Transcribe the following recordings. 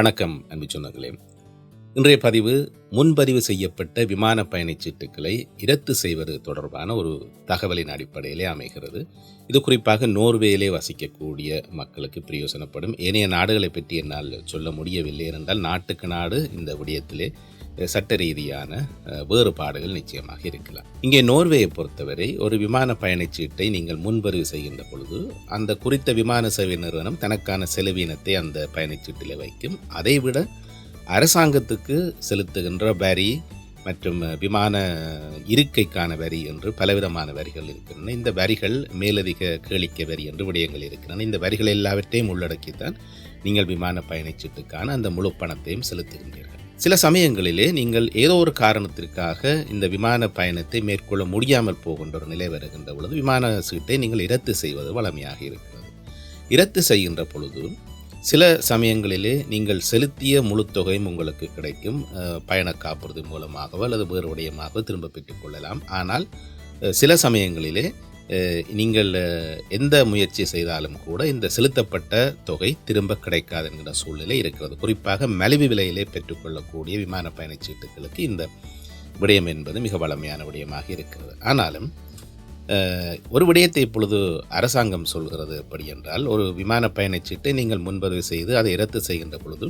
வணக்கம் அன்பு சொந்தங்களே. இன்றைய பதிவு முன்பதிவு செய்யப்பட்ட விமான பயணச் சீட்டுகளை இரத்து செய்வது தொடர்பான ஒரு தகவலின் அடிப்படையிலே அமைகிறது. இது குறிப்பாக நோர்வேயிலே வசிக்கக்கூடிய மக்களுக்கு பிரயோசனப்படும். ஏனைய நாடுகளை பற்றி என்னால் சொல்ல முடியவில்லை என்றால் நாட்டுக்கு நாடு இந்த விடயத்திலே சட்ட ரீதியான வேறுபாடுகள் நிச்சயமாக இருக்கலாம். இங்கே நோர்வேயை பொறுத்தவரை ஒரு விமான பயணச்சீட்டை நீங்கள் முன்பதிவு செய்கின்ற பொழுது அந்த குறித்த விமான சேவை நிறுவனம் தனக்கான செலவினத்தை அந்த பயணச்சீட்டில் வைக்கும். அதைவிட அரசாங்கத்துக்கு செலுத்துகின்ற வரி மற்றும் விமான இருக்கைக்கான வரி என்று பலவிதமான வரிகள் இருக்கின்றன. இந்த வரிகள் மேலதிக கேளிக்கை வரி என்று விடயங்கள் இருக்கின்றன. இந்த வரிகள் எல்லாவற்றையும் உள்ளடக்கித்தான் நீங்கள் விமான பயணச்சீட்டுக்கான அந்த முழு பணத்தையும் செலுத்துகின்றீர்கள். சில சமயங்களிலே நீங்கள் ஏதோ ஒரு காரணத்திற்காக இந்த விமான பயணத்தை மேற்கொள்ள முடியாமல் போகின்ற ஒரு நிலை வருகின்ற பொழுது விமான சீட்டை நீங்கள் இரத்து செய்வது வளமையாக இருக்கிறது. இரத்து செய்கின்ற பொழுது சில சமயங்களிலே நீங்கள் செலுத்திய முழு தொகையும் உங்களுக்கு கிடைக்கும். பயண காப்புறுதி மூலமாகவோ அல்லது வேறு திரும்ப பெற்றுக்கொள்ளலாம் ஆனால் சில சமயங்களிலே நீங்கள் எந்த முயற்சி செய்தாலும் கூட இந்த செலுத்தப்பட்ட தொகை திரும்ப கிடைக்காது என்கிற சூழ்நிலை இருக்கிறது. குறிப்பாக மலிவு விலையிலே பெற்றுக்கொள்ளக்கூடிய விமான பயணச்சீட்டுகளுக்கு இந்த விடயம் என்பது மிக வளமையான விடயமாக இருக்கிறது. ஆனாலும் ஒரு விடயத்தை இப்பொழுது அரசாங்கம் சொல்கிறது எப்படி என்றால் ஒரு விமான பயணச்சீட்டை நீங்கள் முன்பதிவு செய்து அதை இரத்து செய்கின்ற பொழுது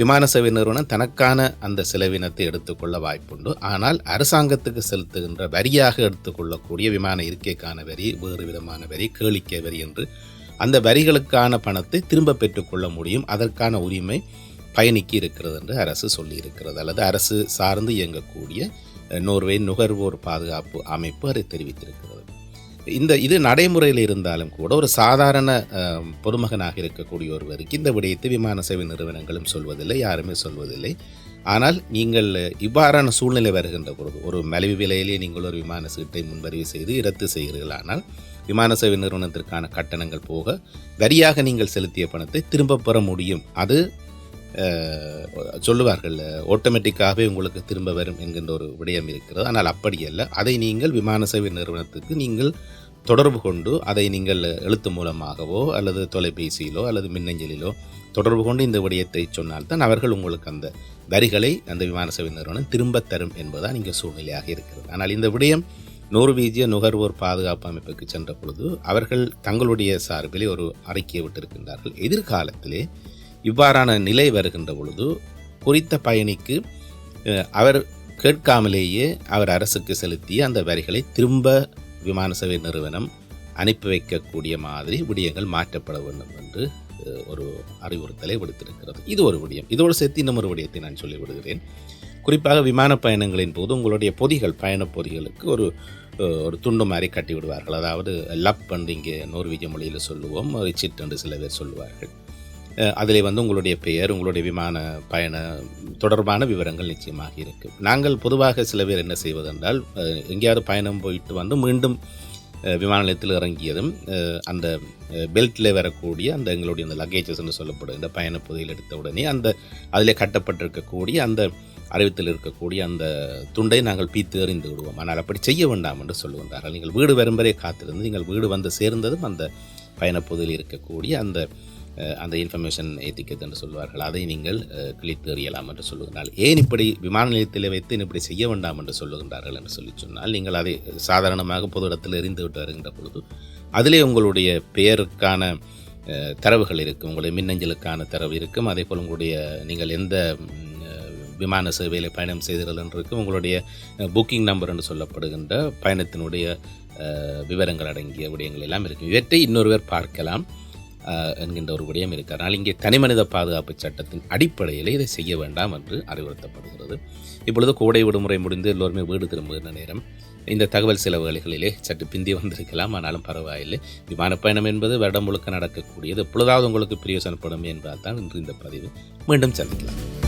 விமான சேவை நிறுவனம் தனக்கான அந்த செலவினத்தை எடுத்துக்கொள்ள வாய்ப்புண்டு. ஆனால் அரசாங்கத்துக்கு செலுத்துகின்ற வரியாக எடுத்துக்கொள்ளக்கூடிய விமான இருக்கைக்கான வரி வேறு விதமான வரி கேளிக்கை வரி என்று அந்த வரிகளுக்கான பணத்தை திரும்ப பெற்றுக்கொள்ள முடியும். அதற்கான உரிமை பயணிக்கு இருக்கிறது என்று அரசு சொல்லியிருக்கிறது. அல்லது அரசு சார்ந்து இயங்கக்கூடிய நோர்வே நுகர்வோர் பாதுகாப்பு அமைப்பு அதை தெரிவித்திருக்கிறது. இந்த இது நடைமுறையில் இருந்தாலும் கூட ஒரு சாதாரண பொதுமகனாக இருக்கக்கூடிய ஒருவருக்கு இந்த விடயத்தை விமான சேவை நிறுவனங்களும் சொல்வதில்லை யாருமே சொல்வதில்லை. ஆனால் நீங்கள் இவ்வாறான சூழ்நிலை வருகின்ற பொழுது ஒரு மலிவு விலையிலே நீங்கள் ஒரு விமான சீட்டை முன்பதிவு செய்து இரத்து செய்கிறீர்களானால் விமான சேவை நிறுவனத்திற்கான கட்டணங்கள் போக வரியாக நீங்கள் செலுத்திய பணத்தை திரும்ப பெற முடியும். அது சொல்லுவார்கள் ஆட்டோமேட்டிக்காகவே உங்களுக்கு திரும்ப வரும் என்கின்ற ஒரு விடயம் இருக்கிறது. ஆனால் அப்படி அல்ல. அதை நீங்கள் விமான சேவை நிறுவனத்துக்கு நீங்கள் தொடர்பு கொண்டு அதை நீங்கள் எழுத்து மூலமாகவோ அல்லது தொலைபேசியிலோ அல்லது மின்னஞ்சலிலோ தொடர்பு கொண்டு இந்த விடயத்தை சொன்னால்தான் அவர்கள் உங்களுக்கு அந்த வரிகளை அந்த விமான சேவை நிறுவனம் திரும்ப தரும் என்பதுதான் இங்கே சூழ்நிலையாக இருக்கிறது. ஆனால் இந்த விடயம் நோர்வீஜிய நுகர்வோர் பாதுகாப்பு அமைப்புக்கு சென்ற பொழுது அவர்கள் தங்களுடைய சார்பிலே ஒரு அறிக்கையை விட்டிருக்கின்றார்கள். எதிர்காலத்திலே இவ்வாறான நிலை வருகின்ற பொழுது குறித்த பயணிக்கு அவர் கேட்காமலேயே அவர் அரசுக்கு செலுத்திய அந்த வரிகளை திரும்ப விமான சேவை நிறுவனம் அனுப்பி வைக்கக்கூடிய மாதிரி விடயங்கள் மாற்றப்பட வேண்டும் என்று ஒரு அறிவுறுத்தலை விடுத்திருக்கிறது. இது ஒரு விடயம். இதோடு சேர்த்து இன்னும் ஒரு விடயத்தை நான் சொல்லிவிடுகிறேன். குறிப்பாக விமான பயணங்களின் போது உங்களுடைய பொதிகள் பயணப் பொதிகளுக்கு ஒரு ஒரு துண்டு மாதிரி கட்டி விடுவார்கள். அதாவது லப் என்று இங்கே நோர்விஜ மொழியில் சொல்லுவோம் ரிச்சிட் என்று சில பேர் சொல்லுவார்கள். அதில் வந்து உங்களுடைய பெயர் உங்களுடைய விமான பயண தொடர்பான விவரங்கள் நிச்சயமாக இருக்குது நாங்கள் பொதுவாக சில பேர் என்ன செய்வதென்றால் எங்கேயாவது பயணம் போயிட்டு வந்து மீண்டும் விமான நிலையத்தில் இறங்கியதும் அந்த பெல்ட்டில் வரக்கூடிய அந்த எங்களுடைய அந்த லக்கேஜஸ் என்று சொல்லப்படுகின்ற பயணப் பொதியில் எடுத்த உடனே அந்த அதிலே கட்டப்பட்டிருக்கக்கூடிய அந்த அறிவித்தில் இருக்கக்கூடிய அந்த துண்டை நாங்கள் பீத்து எறிந்து விடுவோம். ஆனால் அப்படி செய்ய வேண்டாம் என்று சொல்லுகின்றார்கள். நீங்கள் வீடு வரும் வரை காத்திருந்து நீங்கள் வீடு வந்து சேர்ந்ததும் அந்த பயணப்பகுதியில் இருக்கக்கூடிய அந்த அந்த இன்ஃபர்மேஷன் ஏத்திக்கத் என்று சொல்வார்கள். அதை நீங்கள் கிழித்து எறியலாம் என்று சொல்லுகிறார்கள் ஏன் இப்படி விமான நிலையத்தில் வைத்து இப்படி செய்ய வேண்டாம் என்று சொல்லுகின்றார்கள் என்று சொல்லி சொன்னால் நீங்கள் அதை சாதாரணமாக பொது இடத்தில் எறிந்து விட்டு வருகின்ற பொழுது அதிலே உங்களுடைய பெயருக்கான தரவுகள் இருக்கும் உங்களுடைய மின்னஞ்சலுக்கான தரவு இருக்கும் அதே போல் உங்களுடைய நீங்கள் எந்த விமான சேவையில் பயணம் செய்தீர்கள் என்று இருக்கும் உங்களுடைய புக்கிங் நம்பர் என்று சொல்லப்படுகின்ற பயணத்தினுடைய விவரங்கள் அடங்கிய விடயங்கள் எல்லாம் இருக்கும். இவற்றை இன்னொருவர் பார்க்கலாம். என்கின்ற ஒரு விடயம் இருக்கு அதனால் இங்கே தனிமனித பாதுகாப்பு சட்டத்தின் அடிப்படையில் இதை செய்ய வேண்டாம் என்று அறிவுறுத்தப்படுகிறது. இப்பொழுது கோடை விடுமுறை முடிந்து எல்லோருமே வீடு திரும்புகிற நேரம். இந்த தகவல் சில வகைகளிலே சற்று பிந்தி வந்திருக்கலாம். ஆனாலும் பரவாயில்லை. விமான பயணம் என்பது வருடம் முழுக்க நடக்கக்கூடியது. எப்பொழுதாவது உங்களுக்கு பிரியோசனப்படும் என்பதால் தான் இன்று இந்த பதிவு. மீண்டும் சந்திக்கலாம்.